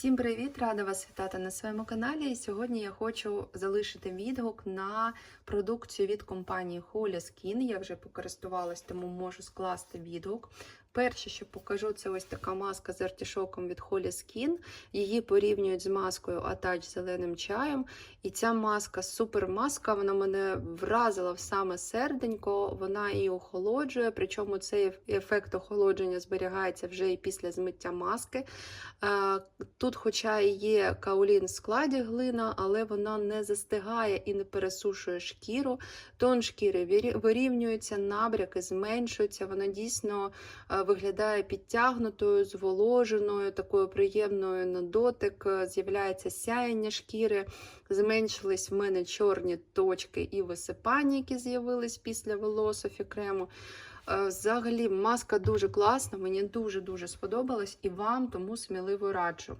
Всім привіт! Рада вас вітати на своєму каналі. І сьогодні я хочу залишити відгук на продукцію від компанії Holy Skin. Я вже покористувалась, тому можу скласти відгук. Перше, що покажу, це ось така маска з артішоком від Holy Skin. Її порівнюють з маскою Attach зеленим чаєм. І ця маска супер маска, вона мене вразила в саме серденько, вона і охолоджує, причому цей ефект охолодження зберігається вже і після змиття маски. Е, Тут, хоча і є каолін в складі глина, але вона не застигає і не пересушує шкіру. Тон шкіри вирівнюється, набряки зменшуються. Вона дійсно е, виглядає підтягнутою, зволоженою, такою приємною на дотик. З'являється сяєння шкіри. Зменшились в мене чорні точки і висипання, які з'явились після волософі крему. Е, Взагалі, маска дуже класна, мені дуже-дуже сподобалась і вам тому сміливо раджу.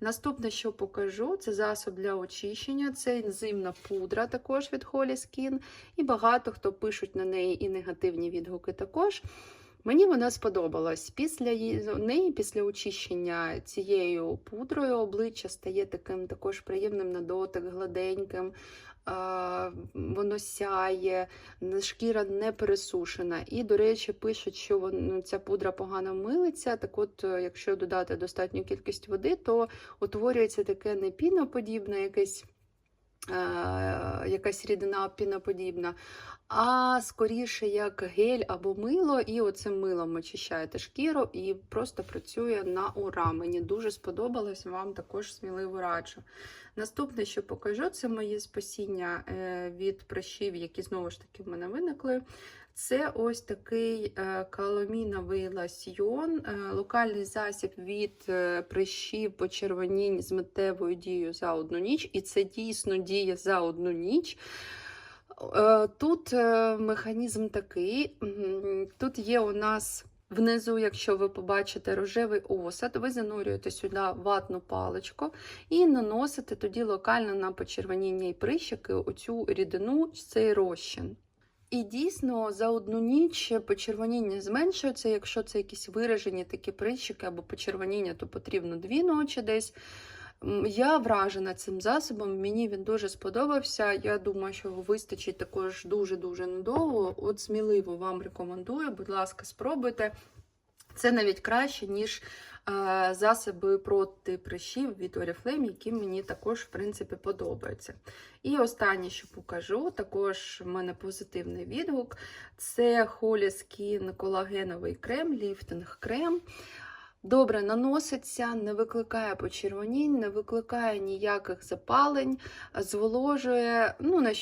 Наступне, що покажу, це засоб для очищення, це ензимна пудра також від Holy Skin. І багато хто пишуть на неї і негативні відгуки також. Мені вона сподобалась. Після неї, після очищення цією пудрою, обличчя стає таким також приємним на дотик, гладеньким. Воно сяє, шкіра не пересушена. І, до речі, пишуть, що ну, ця пудра погано милиться. Так от, е, якщо додати достатню кількість води, то утворюється таке не піноподібне, якесь, якась рідина піноподібна, а скоріше як гель або мило, і оцим милом очищаєте шкіру і просто працює на ура. Мені дуже сподобалось, вам також сміливо раджу. Наступне, що покажу, це моє спасіння е, від прищів, які знову ж таки в мене виникли. Це ось такий е, каламіновий ласьйон, е, локальний засіб від е, прищів почервонінь з метевою дією за одну ніч, і це дійсно діє за одну ніч. Е, Тут е, механізм такий. Тут є у нас внизу, якщо ви побачите рожевий осад, ви занурюєте сюди ватну паличку і наносите тоді локально на почервоніння і прищики оцю рідину, цей розчин. І дійсно за одну ніч почервоніння зменшується. Якщо це якісь виражені такі прищики або почервоніння, то потрібно дві ночі десь. Я вражена цим засобом, мені він дуже сподобався. Я думаю, що його вистачить також дуже-дуже надовго. От сміливо вам рекомендую, будь ласка, спробуйте. Це навіть краще, ніж е, засоби проти прищів від Oriflame, які мені також, в принципі, подобаються. І останнє, що покажу, також в мене позитивний відгук. Це Holy Skin колагеновий крем, ліфтинг крем. Добре наноситься, не викликає почервонінь, не викликає ніяких запалень, зволожує. Ну, на,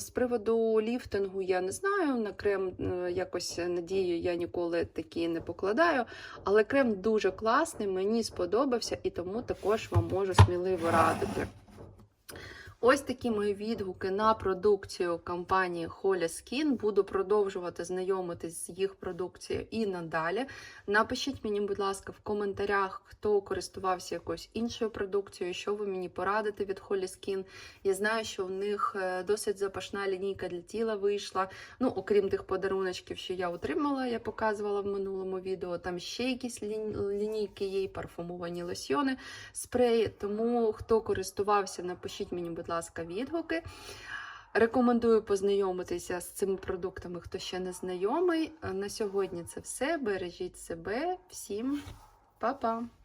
з приводу ліфтингу я не знаю. На крем е, якось надію я ніколи такі не покладаю. Але крем дуже класний, мені сподобався і тому також вам можу сміливо радити. Ось такі мої відгуки на продукцію компанії Holy Skin. Буду продовжувати знайомитись з їх продукцією і надалі. Напишіть мені, будь ласка, в коментарях, хто користувався якоюсь іншою продукцією, що ви мені порадите від Holy Skin. Я знаю, що в них е, досить запашна лінійка для тіла вийшла. Ну, окрім тих подаруночків, що я отримала, я показувала в минулому відео. Там ще якісь лінійки є, парфумовані лосьйони, спреї. Тому хто користувався, напишіть мені, будь ласка, відгуки. Рекомендую познайомитися з цими продуктами, хто ще не знайомий. На сьогодні це все. Бережіть себе. Всім па-па!